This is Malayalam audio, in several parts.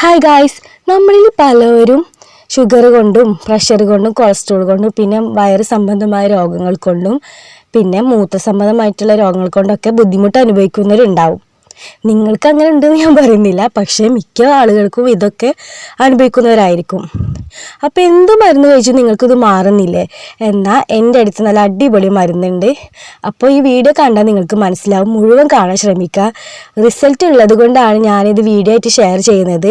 ഹായ് ഗായ്സ് നമ്മളിൽ പലവരും ഷുഗർ കൊണ്ടും പ്രഷർ കൊണ്ടും കൊളസ്ട്രോൾ കൊണ്ടും പിന്നെ വയറ് സംബന്ധമായ രോഗങ്ങൾ കൊണ്ടും പിന്നെ മൂത്ര സംബന്ധമായിട്ടുള്ള രോഗങ്ങൾ കൊണ്ടൊക്കെ ബുദ്ധിമുട്ട് അനുഭവിക്കുന്നവരുണ്ടാവും. നിങ്ങൾക്ക് അങ്ങനെ ഉണ്ടെന്ന് ഞാൻ പറയുന്നില്ല പക്ഷേ മിക്ക ആളുകൾക്കും ഇതൊക്കെ അനുഭവിക്കുന്നവരായിരിക്കും. അപ്പോൾ എന്ത് മരുന്ന് കഴിച്ചു നിങ്ങൾക്കിത് മാറുന്നില്ലേ? എന്നാൽ എന്റെ അടുത്ത് നല്ല അടിപൊളി മരുന്നുണ്ട്. അപ്പോൾ ഈ വീഡിയോ കണ്ടാൽ നിങ്ങൾക്ക് മനസ്സിലാവും മുഴുവൻ കാണാൻ ശ്രമിക്കുക. റിസൾട്ട് ഉള്ളത് കൊണ്ടാണ് ഞാനിത് വീഡിയോ ആയിട്ട് ഷെയർ ചെയ്യുന്നത്.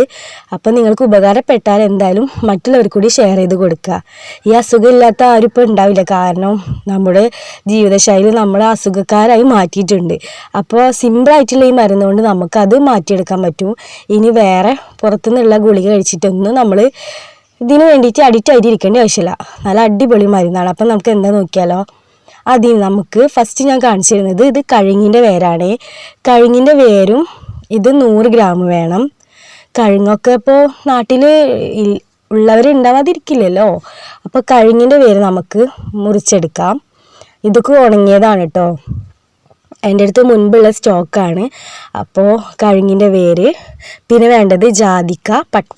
അപ്പോൾ നിങ്ങൾക്ക് ഉപകാരപ്പെട്ടാൽ എന്തായാലും മറ്റുള്ളവർ കൂടി ഷെയർ ചെയ്ത് കൊടുക്കുക. ഈ അസുഖമില്ലാത്ത ആരും ഇപ്പോൾ ഉണ്ടാവില്ല. കാരണം നമ്മുടെ ജീവിതശൈലി നമ്മളെ അസുഖക്കാരായി മാറ്റിയിട്ടുണ്ട്. അപ്പോൾ സിമ്പിളായിട്ടുള്ള ഈ മരുന്ന് കൊണ്ട് നമുക്കത് മാറ്റിയെടുക്കാൻ പറ്റും. ഇനി വേറെ പുറത്തുനിന്നുള്ള ഗുളിക കഴിച്ചിട്ടൊന്നും നമ്മൾ ഇതിന് വേണ്ടിയിട്ട് അഡിക്റ്റ് ആയിട്ട് ഇരിക്കേണ്ട ആവശ്യമില്ല. നല്ല അടിപൊളി മരുന്നാണ്. അപ്പം നമുക്ക് എന്താ നോക്കിയാലോ? അതിന് നമുക്ക് ഫസ്റ്റ് ഞാൻ കാണിച്ചു തരുന്നത് ഇത് കഴുങ്ങിന്റെ വേരാണ്. കഴുങ്ങിന്റെ വേരും ഇത് നൂറ് ഗ്രാം വേണം. കഴുങ്ങൊക്കെ ഇപ്പോൾ നാട്ടിൽ ഉള്ളവരുണ്ടാവാതിരിക്കില്ലല്ലോ അപ്പോൾ കഴുങ്ങിന്റെ വേര് നമുക്ക് മുറിച്ചെടുക്കാം. ഇതൊക്കെ ഉണങ്ങിയതാണ് കേട്ടോ എന്റെ അടുത്ത് മുൻപുള്ള സ്റ്റോക്കാണ്. അപ്പോൾ കഴുങ്ങിന്റെ വേര് പിന്നെ വേണ്ടത് ജാതിക്ക പട്ട.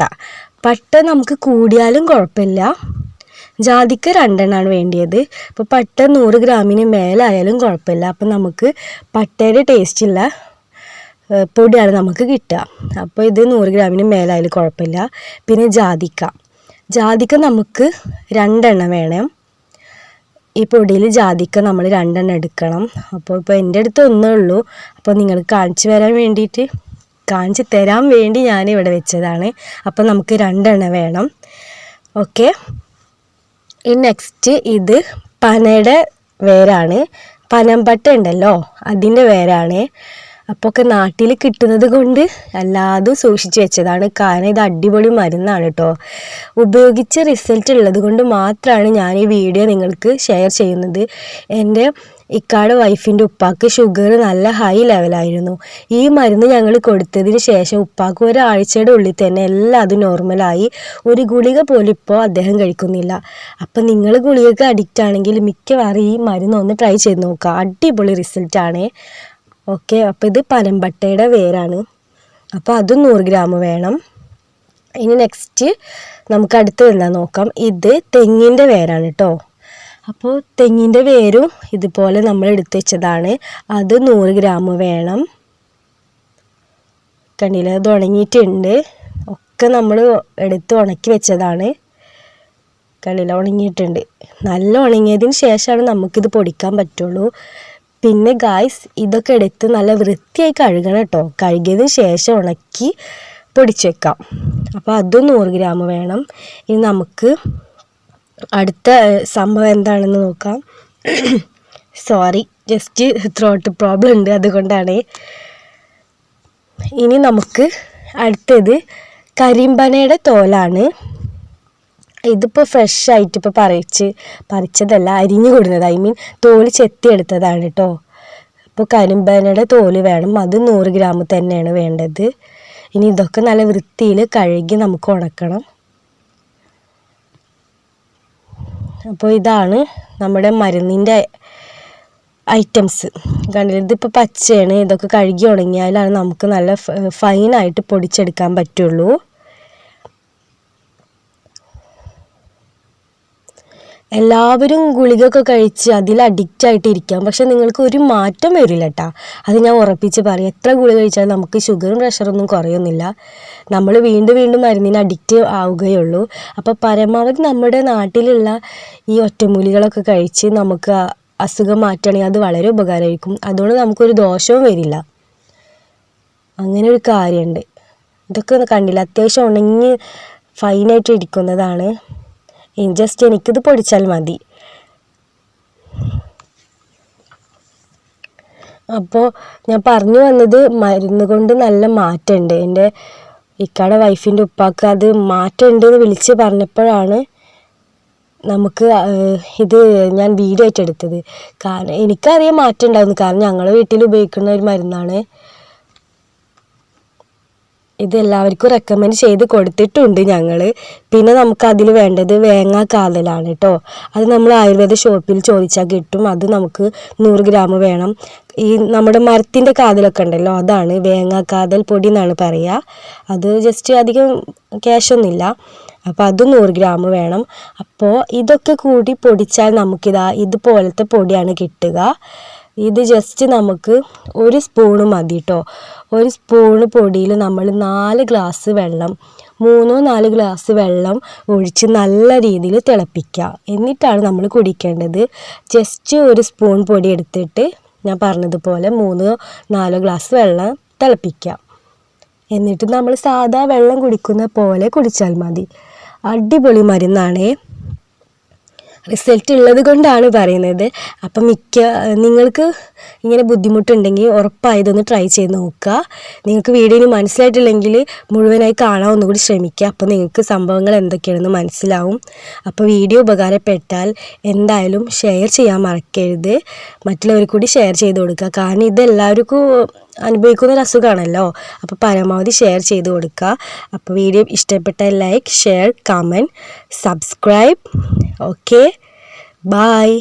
പട്ട നമുക്ക് കൂടിയാലും കുഴപ്പമില്ല. ജാതിക്ക രണ്ടെണ്ണമാണ് വേണ്ടിയത്. അപ്പോൾ പട്ട നൂറ് ഗ്രാമിന് മേലായാലും കുഴപ്പമില്ല. അപ്പം നമുക്ക് പട്ടയുടെ ടേസ്റ്റുള്ള പൊടിയാണ് നമുക്ക് കിട്ടുക. അപ്പോൾ ഇത് നൂറ് ഗ്രാമിന് മേലായാലും കുഴപ്പമില്ല. പിന്നെ ജാതിക്ക. ജാതിക്ക നമുക്ക് രണ്ടെണ്ണം വേണം. ഈ പൊടിയിൽ ജാതിക്ക നമ്മൾ രണ്ടെണ്ണം എടുക്കണം. അപ്പോൾ ഇപ്പോൾ എന്റെ അടുത്ത് ഒന്നേ ഉള്ളൂ. അപ്പോൾ നിങ്ങൾ കാണിച്ചു വരാൻ വേണ്ടിയിട്ട് കാണിച്ചു തരാൻ വേണ്ടി ഞാൻ ഇവിടെ വെച്ചതാണ്. അപ്പോൾ നമുക്ക് രണ്ടെണ്ണം വേണം. ഓക്കെ. ഈ നെക്സ്റ്റ് ഇത് പനയുടെ വേരാണ്. പനമ്പട്ട ഉണ്ടല്ലോ അതിന്റെ വേരാണ്. അപ്പോൾ ഒക്കെ നാട്ടിൽ കിട്ടുന്നത് കൊണ്ട് എല്ലാതും സൂക്ഷിച്ച് വെച്ചതാണ്. കാരണം ഇത് അടിപൊളി മരുന്നാണ് കേട്ടോ ഉപയോഗിച്ച റിസൾട്ട് ഉള്ളത് കൊണ്ട് മാത്രമാണ് ഞാൻ ഈ വീഡിയോ നിങ്ങൾക്ക് ഷെയർ ചെയ്യുന്നത്. എന്റെ ഇക്കാട് വൈഫിന്റെ ഉപ്പാക്ക് ഷുഗർ നല്ല ഹൈ ലെവലായിരുന്നു ഈ മരുന്ന് ഞങ്ങൾ കൊടുത്തതിന് ശേഷം ഉപ്പാക്ക് ഒരാഴ്ചയുടെ ഉള്ളിൽ തന്നെ എല്ലാതും നോർമലായി ഒരു ഗുളിക പോലും ഇപ്പോൾ അദ്ദേഹം കഴിക്കുന്നില്ല. അപ്പം നിങ്ങൾ ഗുളികക്ക് അഡിക്റ്റ് ആണെങ്കിൽ മിക്കവാറും ഈ മരുന്ന് ഒന്ന് ട്രൈ ചെയ്ത് നോക്കുക അടിപൊളി റിസൾട്ടാണ് ഓക്കെ അപ്പോൾ ഇത് പനമ്പട്ടയുടെ വേരാണ്. അപ്പോൾ അതും നൂറ് ഗ്രാം വേണം. ഇനി നെക്സ്റ്റ് നമുക്ക് അടുത്ത് എന്താ നോക്കാം. ഇത് തെങ്ങിന്റെ വേരാണ് കേട്ടോ അപ്പോൾ തെങ്ങിന്റെ വേരും ഇതുപോലെ നമ്മൾ എടുത്തു വെച്ചതാണ്. അത് നൂറ് ഗ്രാം വേണം. കണ്ടില്ല? അത് ഉണങ്ങിയിട്ടുണ്ട്. ഒക്കെ നമ്മൾ എടുത്ത് ഉണക്കി വെച്ചതാണ്. കണ്ടില്ല? ഉണങ്ങിയിട്ടുണ്ട്. നല്ല ഉണങ്ങിയതിന് ശേഷമാണ് നമുക്കിത് പൊടിക്കാൻ പറ്റുള്ളൂ. പിന്നെ ഗായ്സ് ഇതൊക്കെ എടുത്ത് നല്ല വൃത്തിയായി കഴുകണം കേട്ടോ. കഴുകിയതിന് ശേഷം ഉണക്കി പൊടിച്ചേക്കാം. അപ്പോൾ അതും നൂറ് ഗ്രാം വേണം. ഇനി നമുക്ക് അടുത്ത സംഭവം എന്താണെന്ന് നോക്കാം. സോറി ജസ്റ്റ് ത്രോട്ട് പ്രോബ്ലം ഉണ്ട് അതുകൊണ്ടാണ്. ഇനി നമുക്ക് അടുത്തത് കരിമ്പനയുടെ തോലാണ്. ഇതിപ്പോൾ ഫ്രഷ് ആയിട്ട് ഇപ്പോൾ പറിച്ച് പറിച്ചതല്ല അരിഞ്ഞു കൊടുക്കുന്നത് ഐ മീൻ തോൽ ചെത്തിയെടുത്തതാണ് കേട്ടോ ഇപ്പോൾ കരിമ്പനയുടെ തോൽ വേണം. അത് നൂറ് ഗ്രാം തന്നെയാണ് വേണ്ടത്. ഇനി ഇതൊക്കെ നല്ല വൃത്തിയിൽ കഴുകി നമുക്ക് ഉണക്കണം. അപ്പോൾ ഇതാണ് നമ്മുടെ മരുന്നിന്റെ ഐറ്റംസ് കണ്ടില്ല? ഇതിപ്പോൾ പച്ചയാണ്. ഇതൊക്കെ കഴുകി ഉണങ്ങിയാലാണ് നമുക്ക് നല്ല ഫൈനായിട്ട് പൊടിച്ചെടുക്കാൻ പറ്റുള്ളൂ. എല്ലാവരും ഗുളികയൊക്കെ കഴിച്ച് അതിൽ അഡിക്റ്റ് ആയിട്ട് ഇരിക്കാം പക്ഷെ നിങ്ങൾക്ക് ഒരു മാറ്റം വരില്ല കേട്ടോ അത് ഞാൻ ഉറപ്പിച്ച് പറയും. എത്ര ഗുളിക കഴിച്ചാലും നമുക്ക് ഷുഗറും പ്രഷറൊന്നും കുറയൊന്നുമില്ല നമ്മൾ വീണ്ടും വീണ്ടും മരുന്നിന് അഡിക്റ്റ് ആവുകയുള്ളൂ. അപ്പോൾ പരമാവധി നമ്മുടെ നാട്ടിലുള്ള ഈ ഒറ്റമൂലികളൊക്കെ കഴിച്ച് നമുക്ക് അസുഖം മാറ്റുകയാണെങ്കിൽ അത് വളരെ ഉപകാരമായിരിക്കും. അതുകൊണ്ട് നമുക്കൊരു ദോഷവും വരില്ല. അങ്ങനെ ഒരു കാര്യമുണ്ട്. ഇതൊക്കെ കണ്ടില്ല. അത്യാവശ്യം ഉണങ്ങി ഫൈനായിട്ട് ഇരിക്കുന്നതാണ്. ജസ്റ്റ് എനിക്കിത് പൊടിച്ചാൽ മതി. അപ്പോൾ ഞാൻ പറഞ്ഞു വന്നത് മരുന്ന് കൊണ്ട് നല്ല മാറ്റമുണ്ട് എന്റെ ഇക്കാടെ വൈഫിന്റെ ഉപ്പാക്ക് അത് മാറ്റമുണ്ട് എന്ന് വിളിച്ച് പറഞ്ഞപ്പോഴാണ് നമുക്ക് ഇത് ഞാൻ വീഡിയോ ആയിട്ട് എടുത്തത് കാരണം എനിക്കറിയാം മാറ്റം ഉണ്ടായിരുന്നു കാരണം ഞങ്ങളുടെ വീട്ടിൽ ഉപയോഗിക്കുന്ന ഒരു മരുന്നാണ്. ഇത് എല്ലാവർക്കും റെക്കമെൻഡ് ചെയ്ത് കൊടുത്തിട്ടുണ്ട് ഞങ്ങൾ പിന്നെ നമുക്ക് അതിൽ വേണ്ടത് വേങ്ങ കാതലാണ് കേട്ടോ അത് നമ്മൾ ആയുർവേദ ഷോപ്പിൽ ചോദിച്ചാൽ കിട്ടും. അത് നമുക്ക് നൂറ് ഗ്രാം വേണം. ഈ നമ്മുടെ മരത്തിന്റെ കാതലൊക്കെ ഉണ്ടല്ലോ അതാണ് വേങ്ങ കാതൽ പൊടി എന്നാണ് പറയുക അത് ജസ്റ്റ് അധികം ക്യാഷൊന്നുമില്ല അപ്പോൾ അത് നൂറ് ഗ്രാം വേണം. അപ്പോൾ ഇതൊക്കെ കൂടി പൊടിച്ചാൽ നമുക്കിതാ ഇതുപോലത്തെ പൊടിയാണ് കിട്ടുക. ഇത് ജസ്റ്റ് നമുക്ക് ഒരു സ്പൂണ് മതി കേട്ടോ ഒരു സ്പൂണ് പൊടിയിൽ നമ്മൾ നാല് ഗ്ലാസ് വെള്ളം മൂന്നോ നാല് ഗ്ലാസ് വെള്ളം ഒഴിച്ച് നല്ല രീതിയിൽ തിളപ്പിക്കുക. എന്നിട്ടാണ് നമ്മൾ കുടിക്കേണ്ടത്. ജസ്റ്റ് ഒരു സ്പൂൺ പൊടി എടുത്തിട്ട് ഞാൻ പറഞ്ഞതുപോലെ മൂന്നോ നാലോ ഗ്ലാസ് വെള്ളം തിളപ്പിക്കുക. എന്നിട്ട് നമ്മൾ സാധാ വെള്ളം കുടിക്കുന്ന പോലെ കുടിച്ചാൽ മതി. അടിപൊളി മരുന്നാണേ. റിസൾട്ട് ഉള്ളത് കൊണ്ടാണ് പറയുന്നത്. അപ്പം മിക്ക നിങ്ങൾക്ക് ഇങ്ങനെ ബുദ്ധിമുട്ടുണ്ടെങ്കിൽ ഉറപ്പായതൊന്ന് ട്രൈ ചെയ്ത് നോക്കുക. നിങ്ങൾക്ക് വീഡിയോയിൽ മനസ്സിലായിട്ടില്ലെങ്കിൽ മുഴുവനായി കാണാൻ ഒന്നുകൂടി ശ്രമിക്കുക. അപ്പോൾ നിങ്ങൾക്ക് സംഭവങ്ങൾ എന്തൊക്കെയാണെന്ന് മനസ്സിലാവും. അപ്പോൾ വീഡിയോ ഉപകാരപ്പെട്ടാൽ എന്തായാലും ഷെയർ ചെയ്യാൻ മറക്കരുത്. മറ്റുള്ളവർ കൂടി ഷെയർ ചെയ്ത് കൊടുക്കുക. കാരണം ഇതെല്ലാവർക്കും അനുഭവിക്കുന്ന ഒരു അസുഖമാണല്ലോ. അപ്പോൾ പരമാവധി ഷെയർ ചെയ്ത് കൊടുക്കുക. അപ്പോൾ വീഡിയോ ഇഷ്ടപ്പെട്ട like share comment subscribe okay bye